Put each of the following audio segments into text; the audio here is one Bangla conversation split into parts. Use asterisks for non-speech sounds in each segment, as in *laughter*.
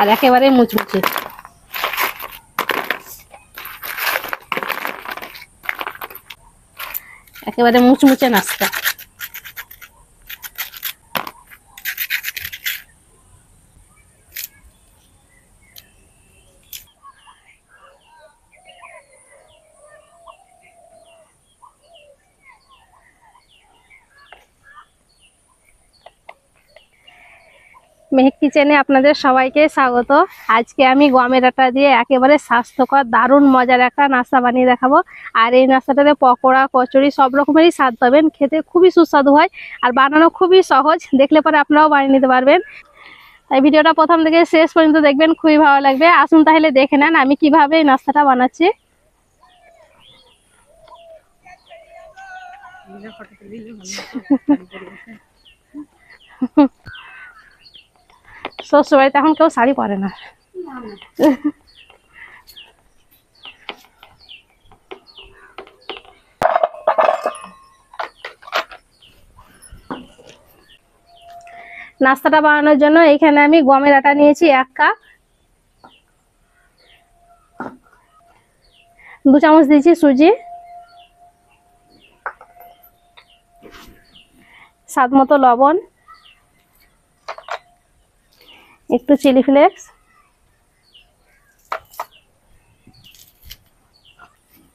আর একেবারে মুচমুচে। একেবারে মুচমুচে নাস্তা। মেহেক কিচেনে আপনাদের সবাইকে স্বাগত। আজকে আমি গমের আটা দিয়ে একেবারে স্বাস্থ্যকর দারুণ মজার একটা নাস্তা বানিয়ে দেখাবো। আর এই নাস্তাটাতে পকোড়া কচুরি সব রকমেরই স্বাদ পাবেন। খেতে খুবই সুস্বাদু হয় আর বানানো খুবই সহজ। দেখলে পরে আপনারাও বানিয়ে নিতে পারবেন। তাই ভিডিওটা প্রথম থেকে শেষ পর্যন্ত দেখবেন খুবই ভালো লাগবে। আসুন তাহলে দেখে নেন আমি কীভাবে এই নাস্তাটা বানাচ্ছি। *laughs* *laughs* শ্বশুর বাড়িতে এখন কেউ শাড়ি পরে না। নাস্তাটা বানানোর জন্য এখানে আমি গমের আটা নিয়েছি এক কাপ। দু চামচ দিয়েছি সুজি। স্বাদ মতো লবণ। একটু চিলি ফ্লেক্স।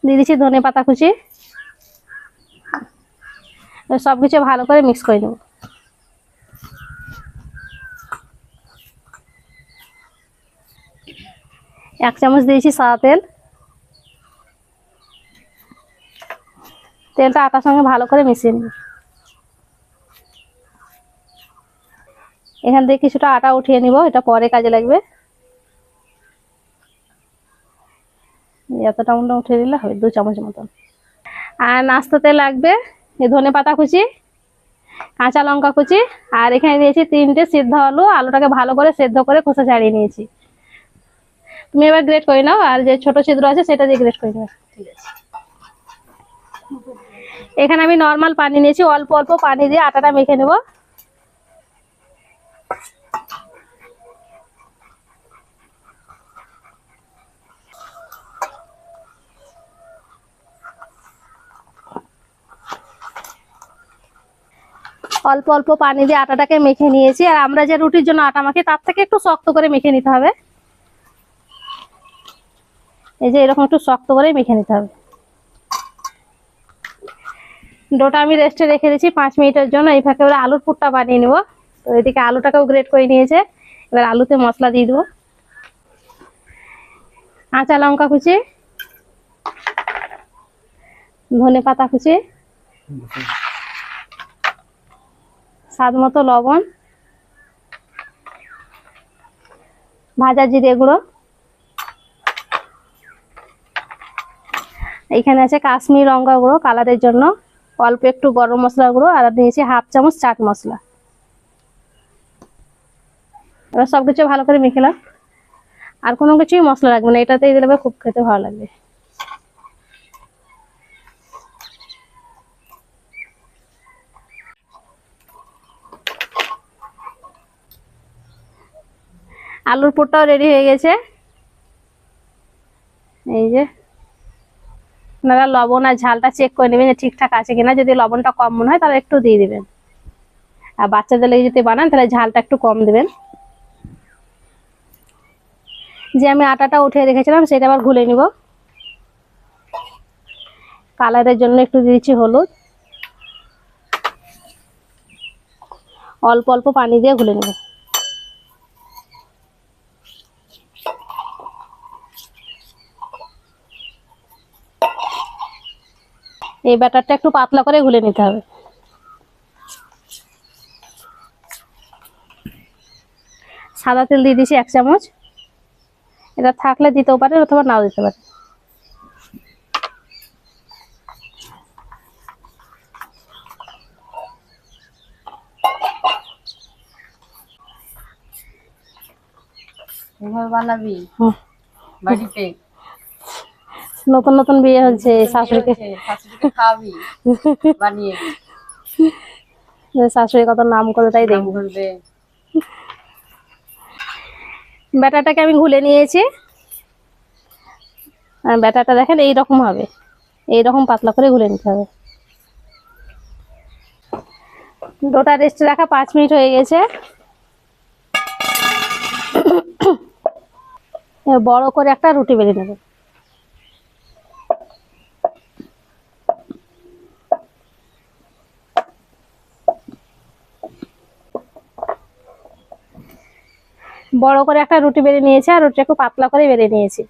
দিয়ে দিচ্ছি ধনে পাতা কুচি। সব কিছু ভালো করে মিক্স করে নেব। এক চামচ দিয়েছি সাদা তেল। তেলটা আটার সঙ্গে ভালো করে মিশিয়ে নেব। এখান থেকে কিছুটা আটা উঠিয়ে নিব, এটা পরে কাজে লাগবে। এতটা মতো উঠিয়ে দিলে হবে, দু চামচ মতন। আর নাস্তাতে লাগবে ধনে পাতা কুচি, কাঁচা লঙ্কা কুচি, আর এখানে দিয়েছি তিনটে সিদ্ধ আলু, আলুটাকে ভালো করে সেদ্ধ করে খোসা ছাড়িয়ে নিয়েছি। তুমি এবার গ্রেট করে নাও, আর যে ছোট ছিদ্র আছে সেটা দিয়ে গ্রেট করে নেবে এখানে আমি নর্মাল পানি নিয়েছি, অল্প অল্প পানি দিয়ে আটাটা মেখে নেব। অল্প অল্প পানি দিয়ে আটাটাকে মেখে নিয়েছি। আর আমরা যে রুটির জন্য আটা মাখি, তার থেকে একটু শক্ত করে মেখে নিতে হবে। এই যে এরকম একটু শক্ত করে মেখে নিতে হবে। ডোটা আমি রেস্টে রেখে দিয়েছি পাঁচ মিনিটের জন্য। এই ফাঁকে ওরা আলুর পুরটা বানিয়ে নেব। তো এদিকে আলুটাকেও গ্রেট করে নিয়েছে। এবার আলুতে মশলা দিয়ে দেবো। কাঁচা লঙ্কা কুচি, ধনে পাতা কুচি স্বাদ মতো লবণ, ভাজা জিরে গুঁড়ো। এইখানে আছে কাশ্মীর লঙ্কা গুঁড়ো কালারের জন্য। অল্প একটু গরম মশলা গুঁড়ো আর দিয়েছি হাফ চামচ চাট মশলা। এবার সব কিছু ভালো করে মেখেলাম আর কোনো কিছুই মশলা লাগবে না, এটাতেই দিলে খুব খেতে ভালো লাগবে। আলুর পুরটাও রেডি হয়ে গেছে। এই যে। আপনারা লবণ আর ঝালটা চেক করে নেবেন যে ঠিকঠাক আছে কিনা। যদি লবণটা কম মনে হয় তাহলে একটু দিয়ে দিবেন। আর বাচ্চাদের লেগে যদি বানান তাহলে ঝালটা একটু কম দেবেন। যে আমি আটাটা উঠিয়ে রেখেছিলাম সেটা আবার ঘুলে নিব। কালারের জন্য একটু দিয়েছি হলুদ। অল্প অল্প পানি দিয়ে ঘুলে নেব। এই ব্যাটারটা একটু পাতলা করে গুলে নিতে হবে। সাদা তেল দিয়ে দিছি এক চামচ। এটা থাকলে দিতেও পারে অথবা নাও দিতে পারে বানাবি। বাড়িতে? নতুন নতুন বিয়ে হচ্ছে শাশুড়িকে। খাওয়াবি *laughs* বানিয়ে। শাশুড়ি কত নাম করে তাই দেখব করবে। ব্যাটাটাকে আমি ঘুলে নিয়েছি। আর ব্যাটাটা দেখেন এই রকম হবে। এই রকম পাতলা করে ঘুলে নিতে হবে। ডোটা রেস্টে রাখা পাঁচ মিনিট হয়ে গেছে। বড় করে একটা রুটি বেরিয়ে নেবে। বড় করে একটা রুটি বেড়ে নিয়েছি আর রুটিটা একটু পাতলা করে বেড়ে নিয়েছি।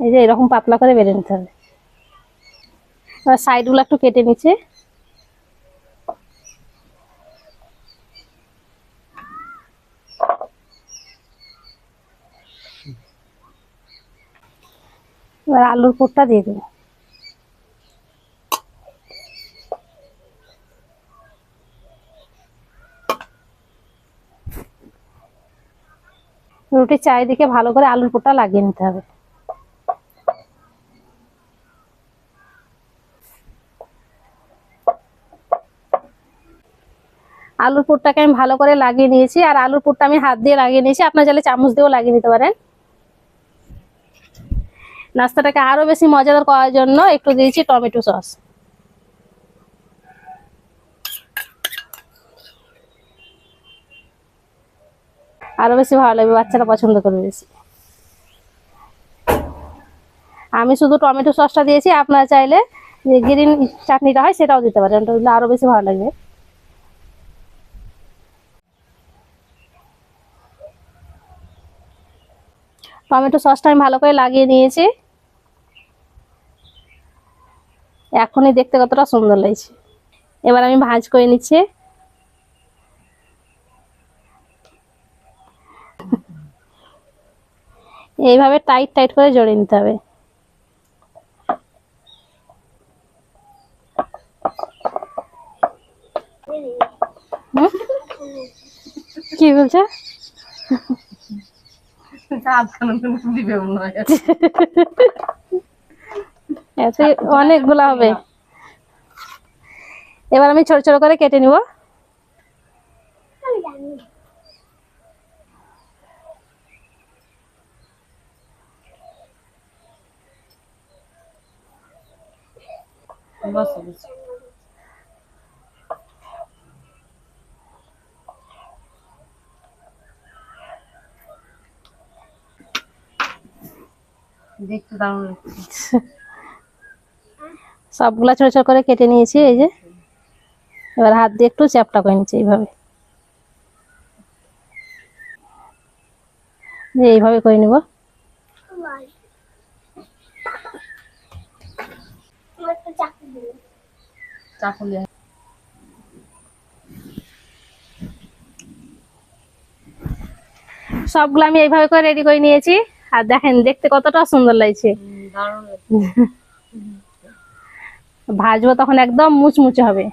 এই যে এরকম পাতলা করে বেড়ে নিতে হবে। এবার সাইডগুলো একটু কেটে নিচ্ছে। এবার আলুর পুরটা দিয়ে দেবো। রুটির চারিদিকে ভালো করে আলুর পুরটা লাগিয়ে নিতে হবে। আলুর পুরটাকে আমি ভালো করে লাগিয়ে নিয়েছি, আর আলুর পুরটা আমি হাত দিয়ে লাগিয়ে নিয়েছি। আপনার চাইলে চামচ দিয়েও লাগিয়ে নিতে পারেন। নাস্তাটাকে আরও বেশি মজাদার করার জন্য একটু দিয়েছি টমেটো সস। আরও বেশি ভালো লাগবে, বাচ্চারা পছন্দ করবে বেশি। আমি শুধু টমেটো সসটা দিয়েছি, আপনারা চাইলে যে গ্রিন চাটনিটা হয় সেটাও দিতে পারেন আরও বেশি ভালো লাগবে। টমেটো সসটা আমি ভালো করে লাগিয়ে নিয়েছি। এখনই দেখতে কতটা সুন্দর লাগছে। এবার আমি ভাঁজ করে নিচ্ছি। এইভাবে টাইট টাইট করে জড়িয়ে নিতে হবে? কি বলছে? অনেকগুলো হবে। এবার আমি ছোট ছোট করে কেটে নিব। বসো বসো দেখতে দারুণ লাগছে। সবগুলা ছোট ছোট করে কেটে নিয়েছি এই যে। এবার হাত দিয়ে একটু চ্যাপটা করে নিচ্ছি এইভাবে। যে এইভাবে করে নিব। চাকুলি সবগুলো আমি এইভাবে করে রেডি করে নিয়েছি। আর দেখেন দেখতে কতটা সুন্দর লাগছে। লাগছে *laughs* ভাজবো তখন একদম মুচমুচে হবে।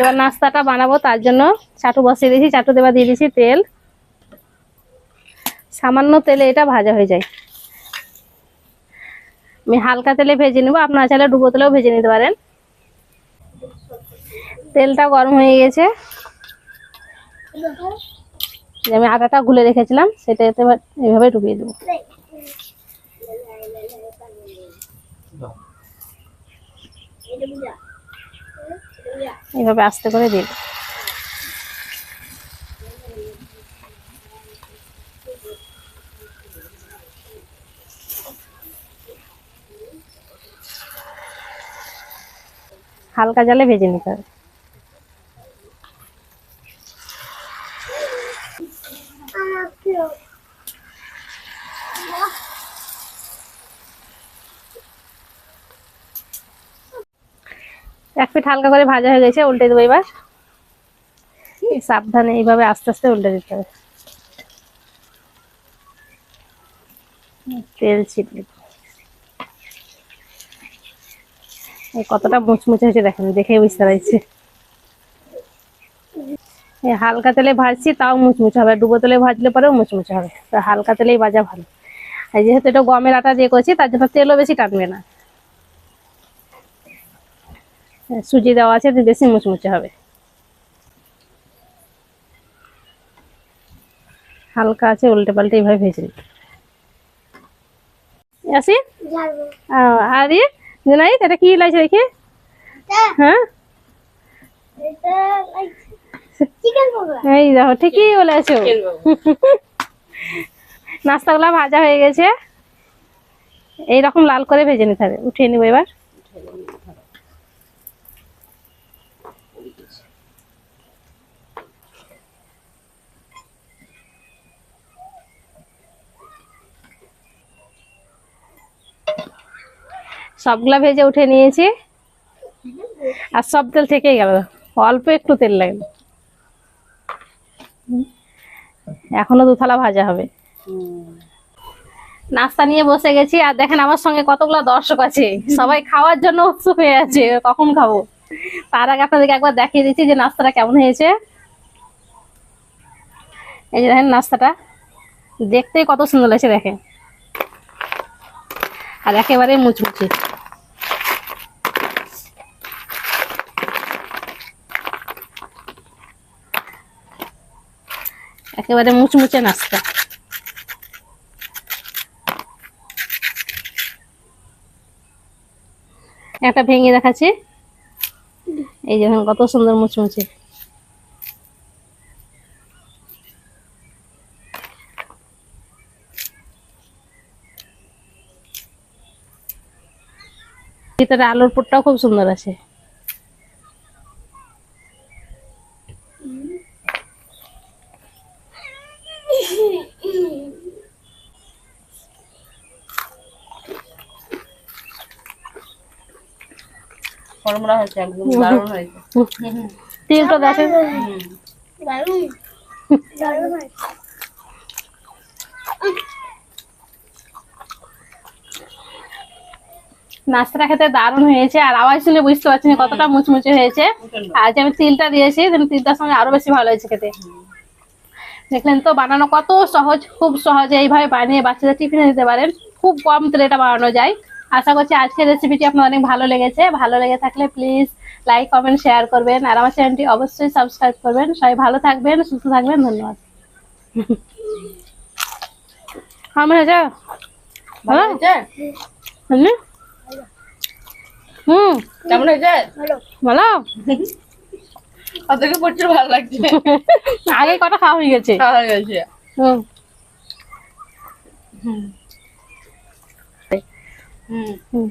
এবার নাস্তাটা বানাবো তার জন্য চাটু বসিয়ে দিয়েছি চাটু দেবা দিয়ে দিয়েছি তেল। সামান্য তেলে এটা ভাজা হয়ে যায়। আমি হালকা তেলে ভেজে নেব। আপনারা চাইলে ডুবো তেলেও ভেজে নিতে পারেন। তেলটা গরম হয়ে গেছে। আমি আটাটা গুলে রেখেছিলাম, সেটা এতে এইভাবে ডুবিয়ে দেবো। এইভাবে আস্তে করে দিই হালকা জালে ভেজে নিতে হবে। এক পিঠ হালকা করে ভাজা হয়ে গেছে, উল্টে দেবো এবার। সাবধানে এইভাবে আস্তে আস্তে উল্টে দিতে হবে। তেল ছিটলে এই কতটা মুচমুচে হয়েছে দেখেন দেখে বুঝতে পারছি। এই হালকা তেলে ভাজছি তাও মুচমুচে হবে। ডুবো তেলে ভাজলে পরেও মুচমুচে হবে। তো হালকা তেলেই ভাজা ভালো। আর যেহেতু এটা গমের আটা দিয়ে করছি তার জন্য তেলও বেশি টানবে না। সুজি দেওয়া আছে বেশি মুচমুচে হবে। হালকা আছে উল্টে পাল্টে এইভাবে ভেজে নিই আসি আর জানাই এটা কি লাগছে দেখি? হ্যাঁ? এই দেখো ঠিকই বলেছ। *laughs* নাস্তাগুলো ভাজা হয়ে গেছে। এইরকম লাল করে ভেজে নিতে হবে। উঠিয়ে নিব এবার। সবগুলা ভেজে উঠে নিয়েছি। আর সব তেল থেকেই গেল। অল্প একটু তেল হুম। এখনও দু থালা ভাজা হবে। নাস্তা নিয়ে বসে গেছি। আর দেখেন আমার সঙ্গে কতগুলা দর্শক আছে। সবাই খাওয়ার জন্য উৎসুক হয়ে আছে। কখন খাব? তার আগে আপনাদেরকে একবার দেখিয়ে দিচ্ছি যে নাস্তাটা কেমন হয়েছে। এই যে দেখেন নাস্তাটা। দেখতেই কত সুন্দর লাগছে দেখেন আর একেবারে মুচমুচে। একেবারে মুচমুচে নাস্তা। একটা ভেঙে দেখাচ্ছি। এই যে কত সুন্দর মুচমুচে। ভিতরে আলুর পুরটাও খুব সুন্দর আছে। ফর্মুলা হয়েছে একদম দারুণ হয়েছে। তিলটা দেখেন। হুম। নাস্তাটা খেতে দারুণ হয়েছে আর আওয়াজ শুনে বুঝতে পারছি না কতটা মুচমুচে হয়েছে। আর যে আমি তিলটা দিয়েছি তিলটার সঙ্গে আরও বেশি ভালো হয়েছে খেতে। দেখলেন তো বানানো কত সহজ খুব সহজে এইভাবে বানিয়ে বাচ্চাদের টিফিনে দিতে পারেন। খুব কম তেলে এটা বানানো যায়। আশা করছি আজকের রেসিপিটি আপনার অনেক ভালো লেগেছে। ভালো লেগে থাকলে প্লিজ লাইক কমেন্ট শেয়ার করবেন। আর আমার চ্যানেলটি অবশ্যই সাবস্ক্রাইব করবেন। সবাই ভালো থাকবেন সুস্থ থাকবেন ধন্যবাদ। আমার হয়েছে? ভালো হয়েছে? হুম হুম। কেমন হয়েছে? ভালো। ওদেরকে প্রচুর ভালো লাগছে। আগে কটা খাওয়া হয়ে গেছে। খাওয়া হয়ে গেছে। হুম। হুম। হুম